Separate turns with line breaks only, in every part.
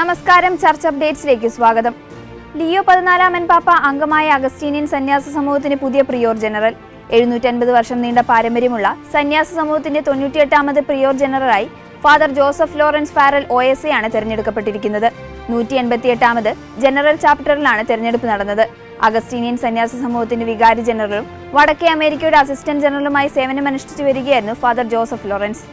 നമസ്കാരം ചർച്ച അപ്ഡേറ്റ്സിലേക്ക് സ്വാഗതം. ലിയോ പതിനാലാമൻ പാപ്പ അംഗമായ അഗസ്റ്റീനിയൻ സന്യാസ സമൂഹത്തിന് പുതിയ പ്രിയോർ ജനറൽ എഴുന്നൂറ്റൻപത് വർഷം നീണ്ട പാരമ്പര്യമുള്ള സന്യാസ സമൂഹത്തിന്റെ തൊണ്ണൂറ്റിയെട്ടാമത് prior ജനറലായി father Joseph Lawrence Farrell O S A ആണ് തെരഞ്ഞെടുക്കപ്പെട്ടിരിക്കുന്നത്. നൂറ്റി എൺപത്തിയെട്ടാമത് ജനറൽ ചാപ്റ്ററിലാണ് തെരഞ്ഞെടുപ്പ് നടന്നത്. അഗസ്റ്റീനിയൻ സന്യാസ സമൂഹത്തിന്റെ വികാരി ജനറലും വടക്കേ അമേരിക്കയുടെ അസിസ്റ്റന്റ് ജനറലുമായി സേവനമനുഷ്ഠിച്ചു വരികയായിരുന്നു ഫാദർ ജോസഫ് ലോറൻസ്.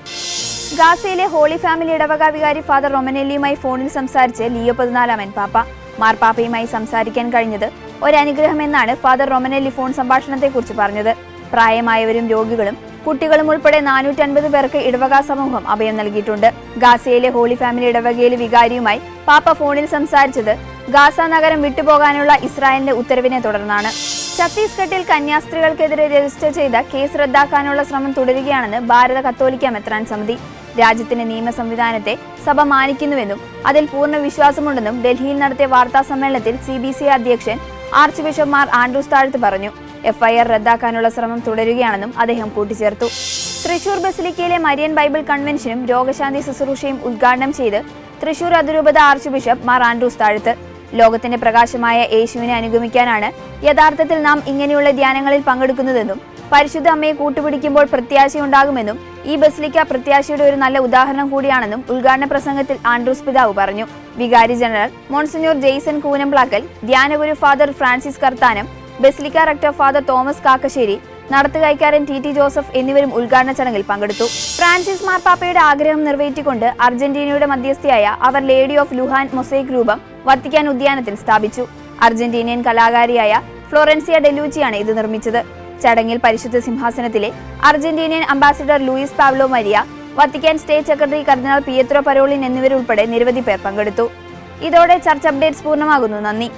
ഗാസയിലെ ഹോളി ഫാമിലി ഇടവക വികാരി ഫാദർ റൊമനെല്ലിയുമായി ഫോണിൽ സംസാരിച്ച് ലിയോ പതിനാലാമൻ പാപ്പ. മാർപ്പാപ്പയുമായി സംസാരിക്കാൻ കഴിഞ്ഞത് ഒരനുഗ്രഹമെന്നാണ് ഫാദർ റൊമനെല്ലി ഫോൺ സംഭാഷണത്തെക്കുറിച്ച് പറഞ്ഞത്. പ്രായമായവരും രോഗികളും കുട്ടികളും ഉൾപ്പെടെ നാനൂറ്റൻപത് പേർക്ക് ഇടവക സമൂഹം അഭയം നൽകിയിട്ടുണ്ട്. ഗാസയിലെ ഹോളി ഫാമിലി ഇടവകയിലെ വികാരിയുമായി പാപ്പ ഫോണിൽ സംസാരിച്ചത് ഗാസ നഗരം വിട്ടുപോകാനുള്ള ഇസ്രായേലിന്റെ ഉത്തരവിനെ തുടർന്നാണ്. ഛത്തീസ്ഗഡിൽ കന്യാസ്ത്രീകൾക്കെതിരെ രജിസ്റ്റർ ചെയ്ത കേസ് റദ്ദാക്കാനുള്ള ശ്രമം തുടരുകയാണെന്ന് ഭാരത കത്തോലിക്ക മെത്രാൻ സമിതി. രാജ്യത്തിന്റെ നിയമ സംവിധാനത്തെ സഭ മാനിക്കുന്നുവെന്നും അതിൽ പൂർണ വിശ്വാസമുണ്ടെന്നും ഡൽഹിയിൽ നടത്തിയ വാർത്താ സമ്മേളനത്തിൽ സി ബി സി അധ്യക്ഷൻ archbishop Mar Andrews Thazhath പറഞ്ഞു. എഫ്ഐആർ റദ്ദാക്കാനുള്ള ശ്രമം തുടരുകയാണെന്നും അദ്ദേഹം കൂട്ടിച്ചേർത്തു. തൃശൂർ ബസിലിക്കയിലെ മരിയൻ ബൈബിൾ കൺവെൻഷനും രോഗശാന്തി ശുശ്രൂഷയും ഉദ്ഘാടനം ചെയ്ത് തൃശൂർ അതിരൂപത archbishop Mar Andrews Thazhath. ലോകത്തിന്റെ പ്രകാശമായ യേശുവിനെ അനുഗമിക്കാനാണ് യഥാർത്ഥത്തിൽ നാം ഇങ്ങനെയുള്ള ധ്യാനങ്ങളിൽ പങ്കെടുക്കുന്നതെന്നും പരിശുദ്ധ അമ്മയെ കൂട്ടുപിടിക്കുമ്പോൾ പ്രത്യാശയുണ്ടാകുമെന്നും ഈ ബസിലിക്ക പ്രത്യാശയുടെ ഒരു നല്ല ഉദാഹരണം കൂടിയാണെന്നും ഉദ്ഘാടന പ്രസംഗത്തിൽ ആൻഡ്രൂസ് പിതാവ് പറഞ്ഞു. വികാരി general monsignor Jaison Koonamplackal ധ്യാനഗുരു father Francis Karthanam basilica rector father Thomas Kakkassery നടത്തുകൈക്കാരൻ T T Joseph എന്നിവരും ഉദ്ഘാടന ചടങ്ങിൽ പങ്കെടുത്തു. ഫ്രാൻസിസ് മാർപ്പാപ്പയുടെ ആഗ്രഹം നിറവേറ്റിക്കൊണ്ട് അർജന്റീനയുടെ മധ്യസ്ഥയായ our lady of Lujan mosaic രൂപം വത്തിക്കാൻ ഉദ്യാനത്തിൽ സ്ഥാപിച്ചു. അർജന്റീനിയൻ കലാകാരിയായ ഫ്ലോറൻസിയ ഡെലൂച്ചിയാണ് ഇത് നിർമ്മിച്ചത്. ചടങ്ങിൽ പരിശുദ്ധ സിംഹാസനത്തിലെ Argentinian ambassador Luis Pablo Maria Vatican state secretary cardinal Pietro Parolin എന്നിവരുൾപ്പെടെ നിരവധി പേർ പങ്കെടുത്തു. ഇതോടെ ചർച്ച അപ്ഡേറ്റ്സ് പൂർണമാകുന്നു. നന്ദി.